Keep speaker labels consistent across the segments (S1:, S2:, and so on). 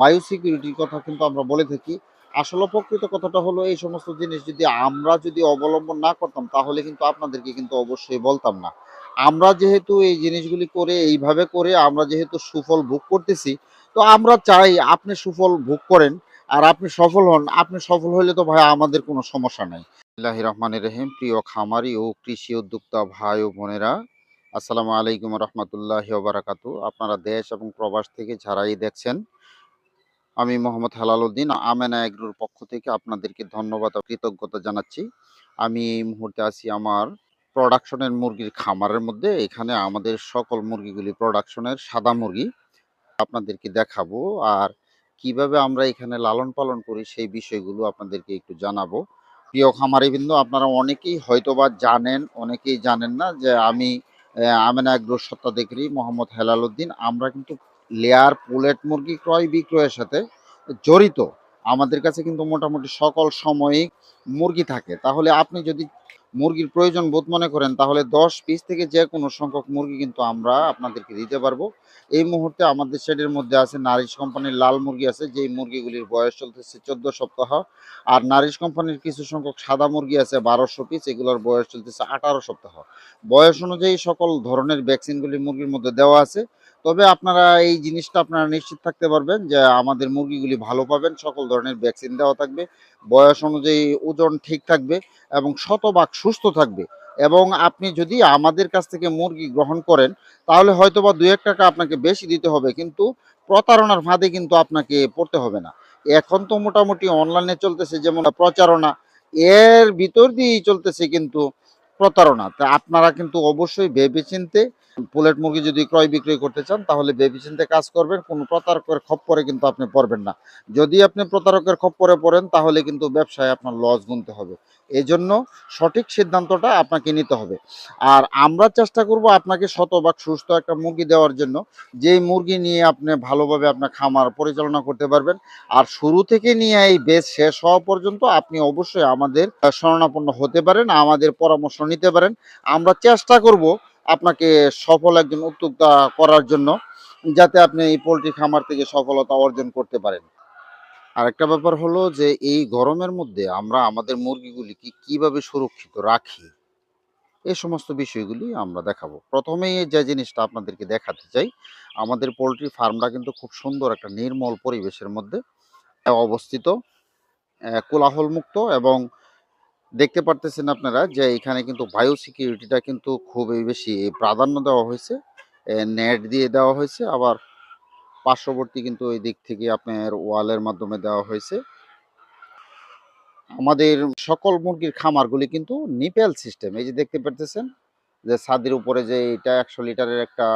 S1: বায়ু সিকিউরিটির কথা কিন্তু আমরা বলে থাকি। আসলে প্রকৃত কথাটা হলো, এই সমস্ত জিনিস যদি আমরা যদি অবলম্বন না করতাম, তাহলে কিন্তু আপনাদেরকে কিন্তু অবশ্যই বলতাম না। আমরা যেহেতু এই জিনিসগুলি করে, এইভাবে করে আমরা যেহেতু সুফল ভোগ করতেছি, তো আমরা চাই আপনি সুফল ভোগ করেন আর আপনি সফল হন। আপনি সফল হলে তো ভাই আমাদের কোনো সমস্যা নাই। আল্লাহ রহমানের রহিম। প্রিয় খামারি ও কৃষি উদ্যোক্তা ভাই ও বোনেরা, আসসালামু আলাইকুম রহমতুল্লাহ বারাকাতু আপনারা দেশ এবং প্রবাস থেকে যারাই দেখছেন আমি মোহাম্মদ হেলাল উদ্দিন আমেনা এগ্রোর পক্ষ থেকে আপনাদেরকে ধন্যবাদ ও কৃতজ্ঞতা জানাচ্ছি। আমি এই মুহূর্তে আছি আমার প্রোডাকশনের মুরগির খামারের মধ্যে। এখানে আমাদের সকল মুরগিগুলি প্রোডাকশনের সাদা মুরগি আপনাদেরকে দেখাবো আর কীভাবে আমরা এখানে লালন পালন করি সেই বিষয়গুলো আপনাদেরকে একটু জানাব। প্রিয় খামারি বিন্দু আপনারা অনেকেই হয়তোবা জানেন, অনেকেই জানেন না যে আমি আমেনা এগ্রো সত্তাধিকারী মোহাম্মদ হেলাল উদ্দিন আমরা কিন্তু লেয়ার পোলেট মুরগি ক্রয় বিক্রয়ের সাথে জড়িত। আমাদের কাছে কিন্তু মোটামুটি সকল সময়ই মুরগি থাকে। তাহলে আপনি যদি মুরগির প্রয়োজন বোধ মনে করেন, তাহলে দশ পিস থেকে যে কোনো সংখ্যক মুরগি কিন্তু আমরা আপনাদেরকে দিতে পারব। এই মুহূর্তে আমাদের শেডের মধ্যে আছে নারিশ কোম্পানির লাল মুরগি আছে, যেই মুরগিগুলির বয়স চলতেছে চোদ্দ সপ্তাহ। আর নারিশ কোম্পানির কিছু সংখ্যক সাদা মুরগি আছে বারোশো পিস, এগুলোর বয়স চলতেছে আঠারো সপ্তাহ। বয়স অনুযায়ী সকল ধরনের ভ্যাকসিনগুলি মুরগির মধ্যে দেওয়া আছে। তবে আপনারা এই জিনিসটা আপনারা নিশ্চিত থাকতে পারবেন যে আমাদের মুরগিগুলি ভালো পাবেন, সকল ধরনের ভ্যাকসিন দেওয়া থাকবে, বয়স অনুযায়ী ওজন ঠিক থাকবে এবং শতভাগ সুস্থ থাকবে। এবং আপনি যদি আমাদের কাছ থেকে মুরগি গ্রহণ করেন, তাহলে হয়তো বা দু এক টাকা আপনাকে বেশি দিতে হবে, কিন্তু প্রতারণার ফাঁদে কিন্তু আপনাকে পড়তে হবে না। এখন তো মোটামুটি অনলাইনে চলতেছে যেমন প্রচারণা, এর ভিতর দিয়েই চলতেছে কিন্তু প্রতারণা। তা আপনারা কিন্তু অবশ্যই ভেবেচিন্তে পোলেট মুরগি যদি ক্রয় বিক্রয় করতে চান, তাহলে ভেবেচিন্তে কাজ করবেন। কোনো প্রতারকের খপ্পরে কিন্তু আপনি পড়বেন না। যদি আপনি প্রতারকের খপ্পরে পড়েন, তাহলে কিন্তু ব্যবসায় আপনার লস গুনতে হবে। এই জন্য সঠিক সিদ্ধান্তটা আপনাকে নিতে হবে। আর আমরা চেষ্টা করব আপনাকে শতভাগ সুস্থ একটা মুরগি দেওয়ার জন্য। যেই মুরগি নিয়ে আপনি ভালোভাবে আপনার খামার পরিচালনা করতে পারবেন। আর শুরু থেকে নিয়ে এই বেচ শেষ হওয়া পর্যন্ত আপনি অবশ্যই আমাদের শরণাপন্ন হতে পারেন, আমাদের পরামর্শ নিতে পারেন। আমরা চেষ্টা করব আপনাকে সফল একজন উদ্যোক্তা করার জন্য যাতে আপনি এই পোলট্রি খামার থেকে সফলতা অর্জন করতে পারেন। আরেকটা ব্যাপার হলো যে এই গরমের মধ্যে আমরা আমাদের মুরগিগুলিকে কীভাবে সুরক্ষিত রাখি এই সমস্ত বিষয়গুলি আমরা দেখাবো। প্রথমেই যে জিনিসটা আপনাদেরকে দেখাতে চাই আমাদের পোলট্রি ফার্মটা কিন্তু খুব সুন্দর একটা নির্মল পরিবেশের মধ্যে অবস্থিত আহ, কোলাহল মুক্ত এবং দেখতে পারতেছেন আপনারা যে এখানে কিন্তু বায়ো সিকিউরিটিটা কিন্তু খুবই বেশি প্রাধান্য দেওয়া হয়েছে। নেট দিয়ে দেওয়া হয়েছে, আবার পার্শ্ববর্তী কিন্তু ওই দিক থেকে আপনার ওয়ালের মাধ্যমে দেওয়া হয়েছে। আমাদের সকল মুরগির খামারগুলি কিন্তু নিপেল সিস্টেম এই যে দেখতে পারতেছেন যে ছাদের উপরে যে এটা একশো লিটারের একটা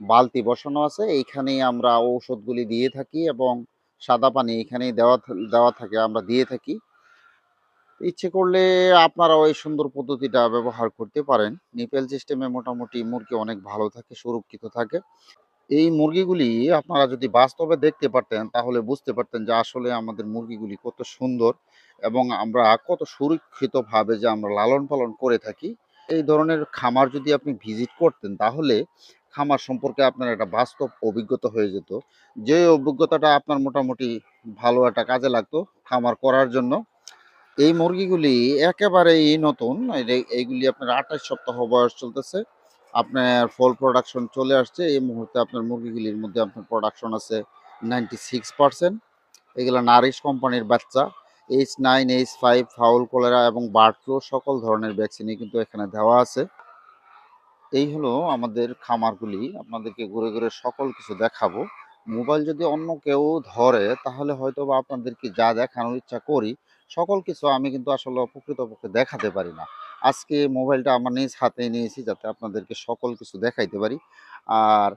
S1: বালতি বসানো আছে, এইখানেই আমরা ঔষধগুলি দিয়ে থাকি এবং সাদা পানি এখানেই দেওয়া দেওয়া থাকে, আমরা দিয়ে থাকি। ইচ্ছে করলে আপনারা ওই সুন্দর পদ্ধতিটা ব্যবহার করতে পারেন। নিপেল সিস্টেমে মোটামুটি মুরগি অনেক ভালো থাকে, সুরক্ষিত থাকে। এই মুরগিগুলি আপনারা যদি বাস্তবে দেখতে পারতেন, তাহলে বুঝতে পারতেন যে আসলে আমাদের মুরগিগুলি কত সুন্দর এবং আমরা কত সুরক্ষিতভাবে যে আমরা লালন পালন করে থাকি। এই ধরনের খামার যদি আপনি ভিজিট করতেন, তাহলে খামার সম্পর্কে আপনার একটা বাস্তব অভিজ্ঞতা হয়ে যেত। যে অভিজ্ঞতাটা আপনার মোটামুটি ভালো একটা কাজে লাগতো খামার করার জন্য। এই মুরগিগুলি একেবারেই নতুন। এইগুলি আপনার আঠাশ সপ্তাহ বয়স চলতেছে। আপনার ফল প্রোডাকশন চলে আসছে। এই মুহূর্তে আপনার মুরগিগুলির মধ্যে আপনার প্রোডাকশন আছে নাইনটি সিক্স পার্সেন্ট এগুলো নারিশ কোম্পানির বাচ্চা। H nine H five fowl cholera এবং বার্ড ফ্লু সকল ধরনের ভ্যাকসিনই কিন্তু এখানে দেওয়া আছে। এই হলো আমাদের খামারগুলি। আপনাদেরকে ঘুরে ঘুরে সকল কিছু দেখাবো। মোবাইল যদি অন্য কেউ ধরে, তাহলে হয়তো বা আপনাদেরকে যা দেখানোর ইচ্ছা করি সকল কিছু আমি কিন্তু আসলে প্রকৃতপক্ষে দেখাতে পারি না। আজকে মোবাইলটা আমার নিজ হাতে নিয়েছি যাতে আপনাদেরকে সকল কিছু দেখাইতে পারি। আর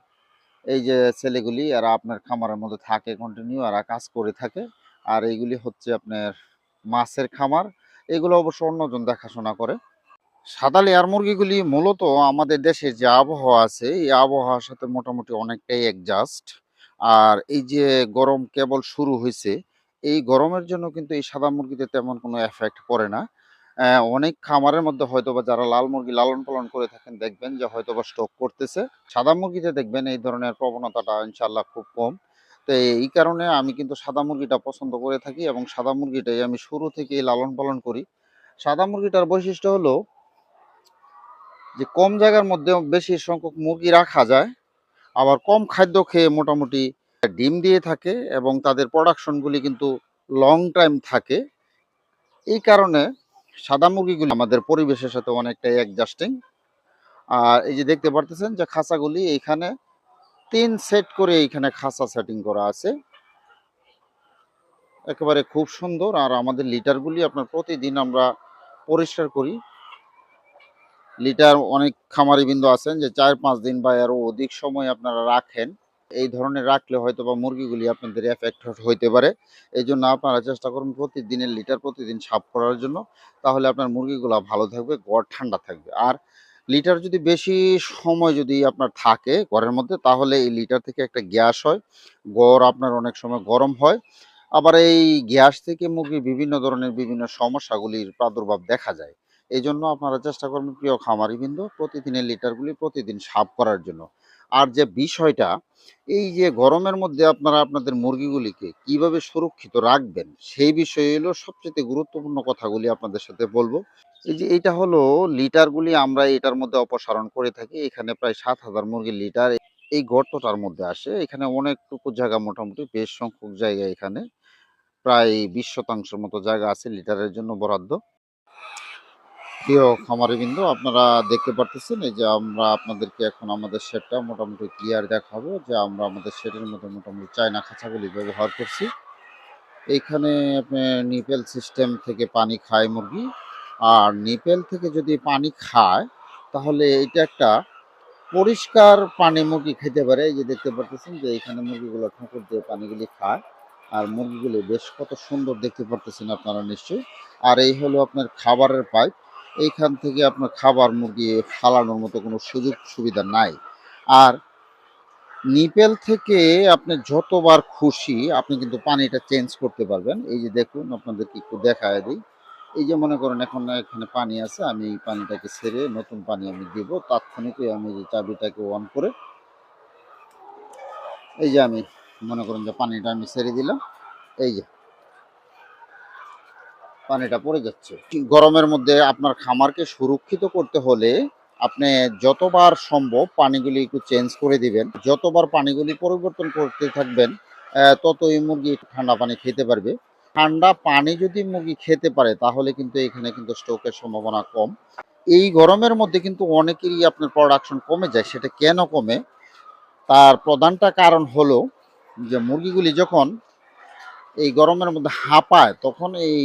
S1: এই যে ছেলেগুলি, এরা আপনার খামারের মধ্যে থাকে কন্টিনিউ এরা কাজ করে থাকে। আর এইগুলি হচ্ছে আপনার মাছের খামার। এগুলো অবশ্য অন্যজন দেখাশোনা করে। সাদা লেয়ার মুরগিগুলি মূলত আমাদের দেশের যে আবহাওয়া আছে, এই আবহাওয়ার সাথে মোটামুটি অনেকটাই অ্যাডজাস্ট আর এই যে গরম কেবল শুরু হয়েছে এই গরমের জন্য কিন্তু এই সাদা মুরগিতে তেমন কোনো এফেক্ট পড়ে না। অনেক খামারের মধ্যে হয়তোবা যারা লাল মুরগি লালন পালন করে থাকেন দেখবেন যে হয়তোবা স্টক করতেছে। সাদা মুরগিতে দেখবেন এই ধরনের প্রবণতাটা ইনশাল্লাহ খুব কম। তো এই কারণে আমি কিন্তু সাদা মুরগিটা পছন্দ করে থাকি এবং সাদা মুরগিটাই আমি শুরু থেকেই লালন পালন করি। সাদা মুরগিটার বৈশিষ্ট্য হলো যে কম জায়গার মধ্যে বেশি সংখ্যক মুরগি রাখা যায়, আবার কম খাদ্য খেয়ে মোটামুটি ডিম দিয়ে থাকে এবং তাদের প্রোডাকশনগুলি কিন্তু লং টাইম থাকে। এই কারণে সাদা মুরগিগুলি আমাদের পরিবেশের সাথে অনেকটাই অ্যাডজাস্টিং আর এই যে দেখতে পারতেছেন যে খাঁচাগুলি এইখানে তিন সেট করে এইখানে খাঁচা সেটিং করা আছে। একেবারে খুব সুন্দর। আর আমাদের লিটারগুলি আপনার প্রতিদিন আমরা পরিষ্কার করি। লিটার অনেক খামারি বিন্দু আছেন যে চার পাঁচ দিন বা আরও অধিক সময় আপনারা রাখেন। এই ধরনের রাখলে হয়তো বা মুরগিগুলি আপনাদের এফেক্ট হইতে পারে। এই জন্য আপনারা চেষ্টা করুন প্রতিদিনের লিটার প্রতিদিন সাফ করার জন্য। তাহলে আপনার মুরগিগুলো ভালো থাকবে, গড় ঠান্ডা থাকবে। আর লিটার যদি বেশি সময় যদি আপনার থাকে ঘরের মধ্যে, তাহলে এই লিটার থেকে একটা গ্যাস হয়। গড় আপনার অনেক সময় গরম হয়। আবার এই গ্যাস থেকে মুরগির বিভিন্ন ধরনের বিভিন্ন সমস্যাগুলির প্রাদুর্ভাব দেখা যায়। এই জন্য আপনারা চেষ্টা করবেন প্রিয় খামারিবৃন্দ, প্রতিদিনের লিটারগুলি প্রতিদিন সাফ করার জন্য। আর যে বিষয়টা, এই যে গরমের মধ্যে আপনারা আপনাদের মুরগিগুলিকে কীভাবে সুরক্ষিত রাখবেন, সেই বিষয়ে হলো সবচেয়ে গুরুত্বপূর্ণ কথাগুলি আপনাদের সাথে বলব। এই যে এটা হলো লিটারগুলি আমরা এটার মধ্যে অপসারণ করে থাকি, এখানে প্রায় সাত হাজার মুরগির লিটার এই গর্তটার মধ্যে আসে। এখানে অনেকটুকু জায়গা মোটামুটি, বেশ সংখ্যক জায়গা এখানে, প্রায় বিশ শতাংশের মতো জায়গা আছে লিটারের জন্য বরাদ্দ। প্রিয় খামারিবৃন্দ, আপনারা দেখতে পারতেছেন এই যে আমরা আপনাদেরকে এখন আমাদের শেডটা মোটামুটি ক্লিয়ার দেখাবো যে আমরা আমাদের শেডের মধ্যে মোটামুটি চায়না খাঁচাগুলি ব্যবহার করছি। এইখানে নিপেল সিস্টেম থেকে পানি খায় মুরগি। আর নিপেল থেকে যদি পানি খায়, তাহলে এটা একটা পরিষ্কার পানি মুরগি খেতে পারে। এই যে দেখতে পারতেছেন যে এখানে মুরগিগুলো ঠাকুর দিয়ে পানিগুলি খায়। আর মুরগিগুলি বেশ কত সুন্দর দেখতে পারতেছেন আপনারা নিশ্চয়ই। আর এই হলো আপনার খাবারের পাইপ এইখান থেকে আপনার খাবার মুরগি ফালানোর মতো কোনো সুযোগ সুবিধা নাই। আর নিপেল থেকে আপনি যতবার খুশি আপনি কিন্তু পানিটা চেঞ্জ করতে পারবেন। এই যে দেখুন, আপনাদেরকে একটু দেখায় দিই। এই যে মনে করেন এখন এখানে পানি আছে, আমি এই পানিটাকে ছেড়ে নতুন পানি আমি দিব। তাৎক্ষণিকই আমি এই চাবিটাকে অন করে এই যে আমি মনে করেন যে পানিটা আমি ছেড়ে দিলাম। এই যে পানিটা পড়ে যাচ্ছে। গরমের মধ্যে আপনার খামারকে সুরক্ষিত করতে হলে আপনি যতবার সম্ভব পানিগুলি একটু চেঞ্জ করে দিবেন। যতবার পানিগুলি পরিবর্তন করতে থাকবেন ততই মুরগি ঠান্ডা পানি খেতে পারবে। ঠান্ডা পানি যদি মুরগি খেতে পারে, তাহলে কিন্তু এখানে কিন্তু স্ট্রোকের সম্ভাবনা কম। এই গরমের মধ্যে কিন্তু অনেকেরই আপনার প্রোডাকশন কমে যায়, সেটা কেন কমে? তার প্রধানটা কারণ হলো যে মুরগিগুলি যখন এই গরমের মধ্যে হাঁপায়, তখন এই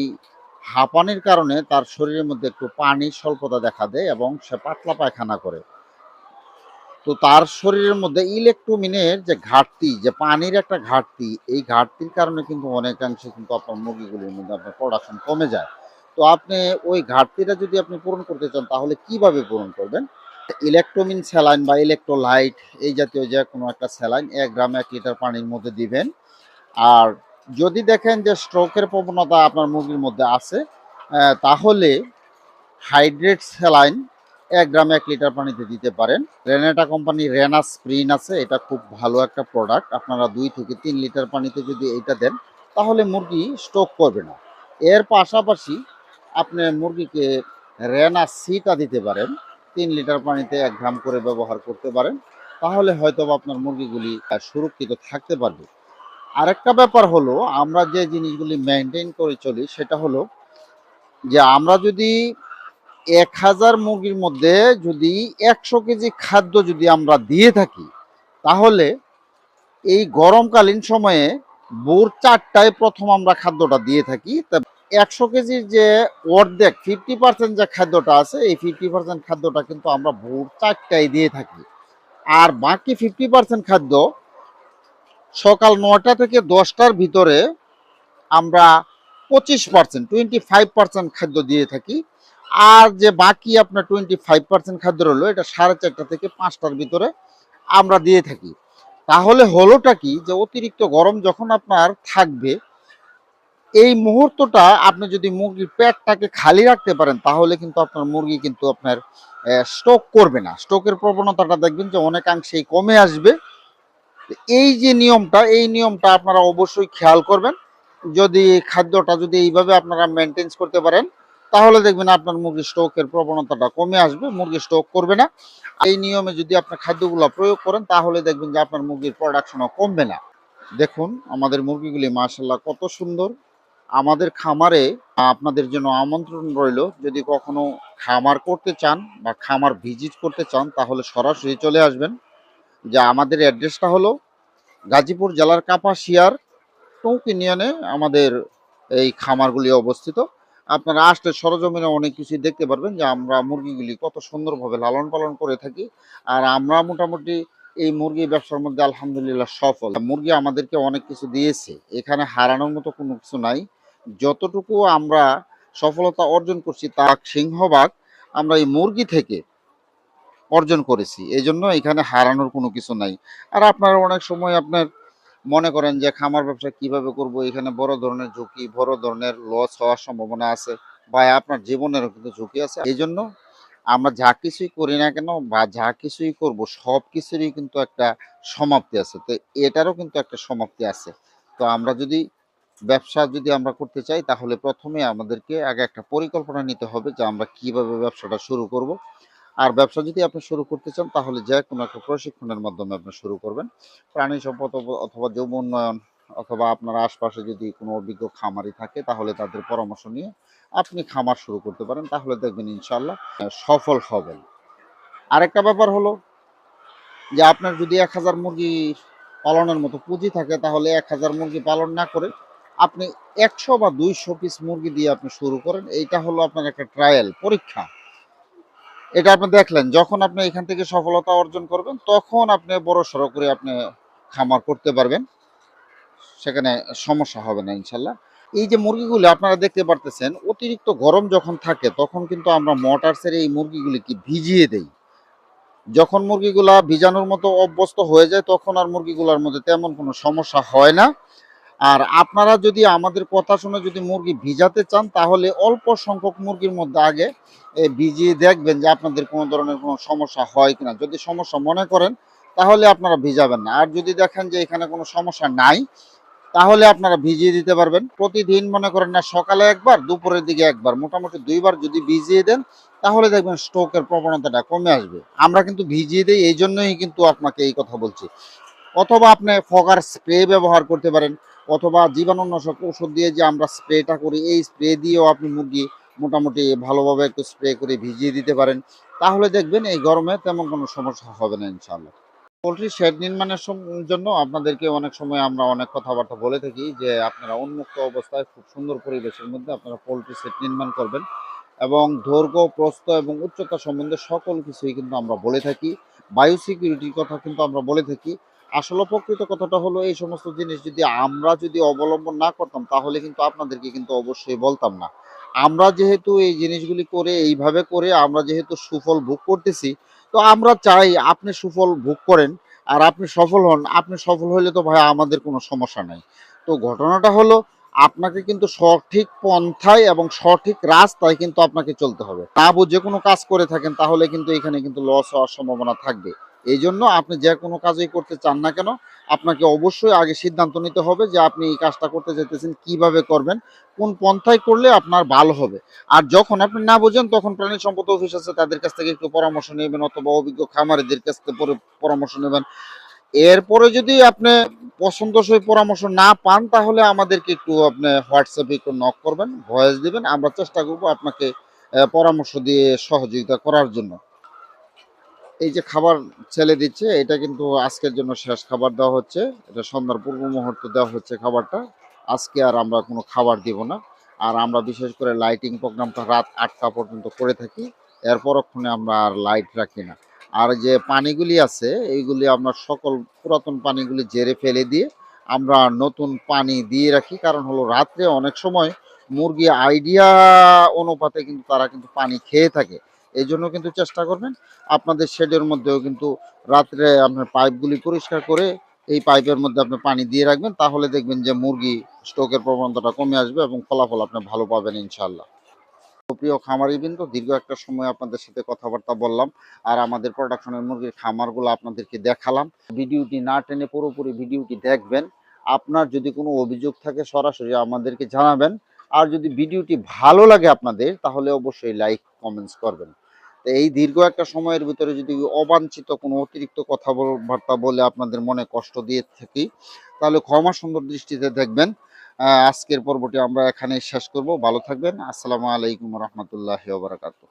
S1: হাঁপানির কারণে তার শরীরের মধ্যে একটু পানির স্বল্পতা দেখা দেয় এবং সে পাতলা পায়খানা করে। তো তার শরীরের মধ্যে ইলেকট্রোমিনের যে ঘাটতি, যে পানির একটা ঘাটতি, এই ঘাটতির কারণে কিন্তু অনেকাংশে কিন্তু আপনার মুরগিগুলির মধ্যে আপনার প্রোডাকশন কমে যায়। তো আপনি ওই ঘাটতিটা যদি আপনি পূরণ করতে চান, তাহলে কীভাবে পূরণ করবেন? ইলেকট্রোমিন স্যালাইন বা ইলেকট্রোলাইট এই জাতীয় যে কোনো একটা স্যালাইন এক গ্রাম এক লিটার পানির মধ্যে দিবেন। আর যদি দেখেন যে স্ট্রোকের প্রবণতা আপনার মুরগির মধ্যে আছে তাহলে হাইড্রেট স্যালাইন এক গ্রাম এক লিটার পানিতে দিতে পারেন। রেনেটা কোম্পানি রেনা স্প্রিন আছে, এটা খুব ভালো একটা প্রোডাক্ট আপনারা দুই থেকে তিন লিটার পানিতে যদি এটা দেন, তাহলে মুরগি স্ট্রোক করবে না। এর পাশাপাশি আপনি মুরগিকে রেনা সিটা দিতে পারেন। তিন লিটার পানিতে এক গ্রাম করে ব্যবহার করতে পারেন। তাহলে হয়তো আপনার মুরগিগুলি সুরক্ষিত থাকতে পারবে। আরেকটা ব্যাপার হলো, আমরা যে জিনিসগুলি মেনটেন করে চলি সেটা হলো যে আমরা যদি এক হাজার মুরগির মধ্যে যদি একশো কেজি খাদ্য যদি আমরা দিয়ে থাকি, তাহলে এই গরমকালীন সময়ে ভোর চারটায় প্রথম আমরা খাদ্যটা দিয়ে থাকি। তা একশো কেজির যে অর্ধেক ফিফটি পার্সেন্ট যে খাদ্যটা আছে, এই ফিফটি পার্সেন্ট খাদ্যটা কিন্তু আমরা ভোর চারটায় দিয়ে থাকি। আর বাকি ফিফটি পার্সেন্ট খাদ্য সকাল নটা থেকে দশটার ভিতরে আমরা পঁচিশ পার্সেন্ট টোয়েন্টি ফাইভ পার্সেন্ট খাদ্য দিয়ে থাকি। আর যে বাকি আপনার টোয়েন্টি ফাইভ পার্সেন্ট খাদ্য রইল, এটা সাড়ে চারটা থেকে পাঁচটার ভিতরে আমরা দিয়ে থাকি। তাহলে হলোটা কি? যে অতিরিক্ত গরম যখন আপনার থাকবে, এই মুহূর্তটা আপনি যদি মুরগির পেটটাকে খালি রাখতে পারেন, তাহলে কিন্তু আপনার মুরগি কিন্তু আপনার স্টক করবে না। স্ট্রোকের প্রবণতাটা দেখবেন যে অনেকাংশেই কমে আসবে। এই যে নিয়মটা, এই নিয়মটা আপনারা অবশ্যই খেয়াল করবেন। যদি খাদ্যটা যদি এইভাবে আপনারা মেনটেন্স করতে পারেন, তাহলে দেখবেন আপনার মুরগির স্ট্রোকের প্রবণতাটা কমে আসবে মুরগি স্ট্রোক করবে না। এই নিয়মে যদি আপনার খাদ্যগুলো প্রয়োগ করেন, তাহলে দেখবেন যে আপনার মুরগির প্রোডাকশনও কমবে না। দেখুন, আমাদের মুরগিগুলি মার্শাল্লাহ কত সুন্দর। আমাদের খামারে আপনাদের জন্য আমন্ত্রণ রইল, যদি কখনো খামার করতে চান বা খামার ভিজিট করতে চান, তাহলে সরাসরি চলে আসবেন। যে আমাদের অ্যাড্রেসটা হলো গাজীপুর জেলার কাপাসিয়ার টঙ্ক ইউনিয়নে আমাদের এই খামারগুলি অবস্থিত। আপনারা আসলে সরজমিনে অনেক কিছু দেখতে পারবেন যে আমরা মুরগিগুলি কত সুন্দরভাবে লালন পালন করে থাকি আর আমরা মোটামুটি এই মুরগি ব্যবসার মধ্যে আলহামদুলিল্লাহ সফল। মুরগি আমাদেরকে অনেক কিছু দিয়েছে, এখানে হারানোর মতো কোনো কিছু নাই। যতটুকু আমরা সফলতা অর্জন করছি তা সিংহভাগ আমরা এই মুরগি থেকে অর্জন করেছি। এই জন্য এখানে হারানোর কোনো কিছু নাই। আর আপনারা অনেক সময় আপনার মনে করেন যে খামার ব্যবসা কীভাবে করব, এখানে বড় ধরনের ঝুঁকি, বড় ধরনের লস হওয়ার সম্ভাবনা আছে বা আপনার জীবনেরও কিন্তু ঝুঁকি আছে। এই জন্য আমরা যা কিছুই করি না কেন বা যা কিছুই করব, সব কিছুরই কিন্তু একটা সমাপ্তি আছে। তো এটারও কিন্তু একটা সমাপ্তি আছে। তো আমরা যদি ব্যবসা যদি আমরা করতে চাই, তাহলে প্রথমে আমাদেরকে আগে একটা পরিকল্পনা নিতে হবে যে আমরা কীভাবে ব্যবসাটা শুরু করব। আর ব্যবসা যদি আপনি শুরু করতে চান, তাহলে যে কোনো একটা প্রশিক্ষণের মাধ্যমে আপনি শুরু করবেন। প্রাণী সম্পদ অথবা- যৌব উন্নয়ন অথবা আপনার আশপাশে যদি কোনো অভিজ্ঞ খামারি থাকে, তাহলে তাদের পরামর্শ নিয়ে আপনি খামার শুরু করতে পারেন। তাহলে দেখবেন ইনশাল্লাহ সফল হবেন। আরেকটা ব্যাপার হলো যে আপনার যদি এক হাজার মুরগি পালনের মতো পুঁজি থাকে, তাহলে এক হাজার মুরগি পালন না করে আপনি একশো বা দুইশো পিস মুরগি দিয়ে আপনি শুরু করেন। এইটা হলো আপনার একটা ট্রায়াল পরীক্ষা। এটা আপনি দেখলেন, যখন আপনি এখান থেকে সফলতা অর্জন করবেন, তখন আপনি বড় সড়ো করে আপনি খামার করতে পারবেন। সেখানে সমস্যা হবে না, ইনশাল্লাহ। এই যে মুরগিগুলো আপনারা দেখতে পারতেছেন, অতিরিক্ত গরম যখন থাকে, তখন কিন্তু আমরা মোটরসের এই মুরগিগুলিকে ভিজিয়ে দেই। যখন মুরগিগুলা ভিজানোর মতো অভ্যস্ত হয়ে যায়, তখন আর মুরগিগুলোর মধ্যে তেমন কোনো সমস্যা হয় না। আর আপনারা যদি আমাদের কথা শুনে যদি মুরগি ভিজাতে চান, তাহলে অল্প সংখ্যক মুরগির মধ্যে আগে ভিজিয়ে দেখবেন যে আপনাদের কোনো ধরনের কোনো সমস্যা হয় কিনা। যদি সমস্যা মনে করেন, তাহলে আপনারা ভিজাবেন না। আর যদি দেখেন যে এখানে কোনো সমস্যা নাই, তাহলে আপনারা ভিজিয়ে দিতে পারবেন। প্রতিদিন মনে করেন না, সকালে একবার, দুপুরের দিকে একবার, মোটামুটি দুইবার যদি ভিজিয়ে দেন, তাহলে দেখবেন স্ট্রোকের প্রবণতাটা কমে আসবে। আমরা কিন্তু ভিজিয়ে দিই এই জন্যই কিন্তু আপনাকে এই কথা বলছি। অথবা আপনি ফগার স্প্রে ব্যবহার করতে পারেন। অথবা জীবাণুনাশক ওষুধ দিয়ে যে আমরা স্প্রেটা করি, এই স্প্রে দিয়েও আপনি মুরগি মোটামুটি ভালোভাবে একটু স্প্রে করে ভিজিয়ে দিতে পারেন। তাহলে দেখবেন এই গরমে তেমন কোনো সমস্যা হবে না ইনশাল্লাহ পোলট্রি শেড নির্মাণের জন্য আপনাদেরকে অনেক সময় আমরা অনেক কথাবার্তা বলে থাকি যে আপনারা উন্মুক্ত অবস্থায় খুব সুন্দর পরিবেশের মধ্যে আপনারা পোলট্রি শেড নির্মাণ করবেন এবং দৈর্ঘ্য, প্রস্থ এবং উচ্চতা সম্বন্ধে সকল কিছুই কিন্তু আমরা বলে থাকি। বায়ু সিকিউরিটির কথা কিন্তু আমরা বলে থাকি। আসলে প্রকৃত কথাটা হলো, এই সমস্ত জিনিস যদি আমরা যদি অবলম্বন না করতাম, তাহলে কিন্তু আপনাদেরকে কিন্তু অবশ্যই বলতাম না। আমরা যেহেতু এই জিনিসগুলি করে, এইভাবে করে আমরা যেহেতু সুফল ভোগ করতেছি, তো আমরা চাই আপনি সুফল ভোগ করেন আর আপনি সফল হন। আপনি সফল হলে তো ভাই আমাদের কোনো সমস্যা নাই। তো ঘটনাটা হলো, আপনাকে কিন্তু সঠিক পন্থায় এবং সঠিক রাস্তায় কিন্তু আপনাকে চলতে হবে। তা বুঝে কোনো কাজ করে থাকেন, তাহলে কিন্তু এখানে কিন্তু লস হওয়ার সম্ভাবনা থাকবে। এই জন্য আপনি যে কোনো কাজই করতে চান না কেন, আপনাকে অবশ্যই আগে সিদ্ধান্ত নিতে হবে যে আপনি এই কাজটা করতে চাইতেছেন, কীভাবে করবেন, কোন পন্থায় করলে আপনার ভালো হবে। আর যখন আপনি না বোঝেন, তখন প্রাণী সম্পদ অফিস আছে, তাদের কাছ থেকে একটু পরামর্শ নেবেন অথবা অভিজ্ঞ খামারিদের কাছ থেকে পরামর্শ নেবেন। এরপরে যদি আপনি পছন্দসই পরামর্শ না পান, তাহলে আমাদেরকে একটু আপনি হোয়াটসঅ্যাপে একটু নক করবেন, ভয়েস দিবেন। আমরা চেষ্টা করব আপনাকে পরামর্শ দিয়ে সহযোগিতা করার জন্য। এই যে খাবার ছেলে দিচ্ছে, এটা কিন্তু আজকের জন্য শেষ খাবার দেওয়া হচ্ছে। এটা সন্ধ্যার পূর্ব মুহূর্তে দেওয়া হচ্ছে খাবারটা। আজকে আর আমরা কোনো খাবার দিব না। আর আমরা বিশেষ করে লাইটিং প্রোগ্রামটা রাত আটটা পর্যন্ত করে থাকি। এর পরক্ষণে আমরা আর লাইট রাখি না। আর যে পানিগুলি আছে, এইগুলি আমরা সকল পুরাতন পানিগুলি জেরে ফেলে দিয়ে আমরা নতুন পানি দিয়ে রাখি। কারণ হলো রাত্রে অনেক সময় মুরগি আইডিয়া অনুপাতে কিন্তু তারা কিন্তু পানি খেয়ে থাকে। এই জন্য কিন্তু চেষ্টা করবেন। আপনাদের শেডের মধ্যেও কিন্তু রাত্রে আপনার পাইপগুলি পরিষ্কার করে এই পাইপের মধ্যে আপনি পানি দিয়ে রাখবেন, তাহলে দেখবেন যে মুরগি স্ট্রোকের প্রবণতাটা কমে আসবে এবং ফলাফল আপনি ভালো পাবেন ইনশাল্লাহ প্রিয় সুপ্রিয় খামারি বিন্দু দীর্ঘ একটা সময় আপনাদের সাথে কথাবার্তা বললাম আর আমাদের প্রোডাকশনের মুরগির খামারগুলো আপনাদেরকে দেখালাম। ভিডিওটি না টেনে পুরোপুরি ভিডিওটি দেখবেন। আপনার যদি কোনো অভিযোগ থাকে সরাসরি আমাদেরকে জানাবেন। আর যদি ভিডিওটি ভালো লাগে আপনাদের, তাহলে অবশ্যই লাইক, কমেন্টস করবেন। তো এই দীর্ঘ একটা সময়ের ভিতরে যদি অবাঞ্ছিত কোনো অতিরিক্ত কথা বল- বার্তা বলে আপনাদের মনে কষ্ট দিয়ে থাকি, তাহলে ক্ষমা সুন্দর দৃষ্টিতে দেখবেন। আজকের পর্বটি আমরা এখানেই শেষ করব। ভালো থাকবেন। আসসালামু আলাইকুম রহমতুল্লাহ বারাকাতুহ।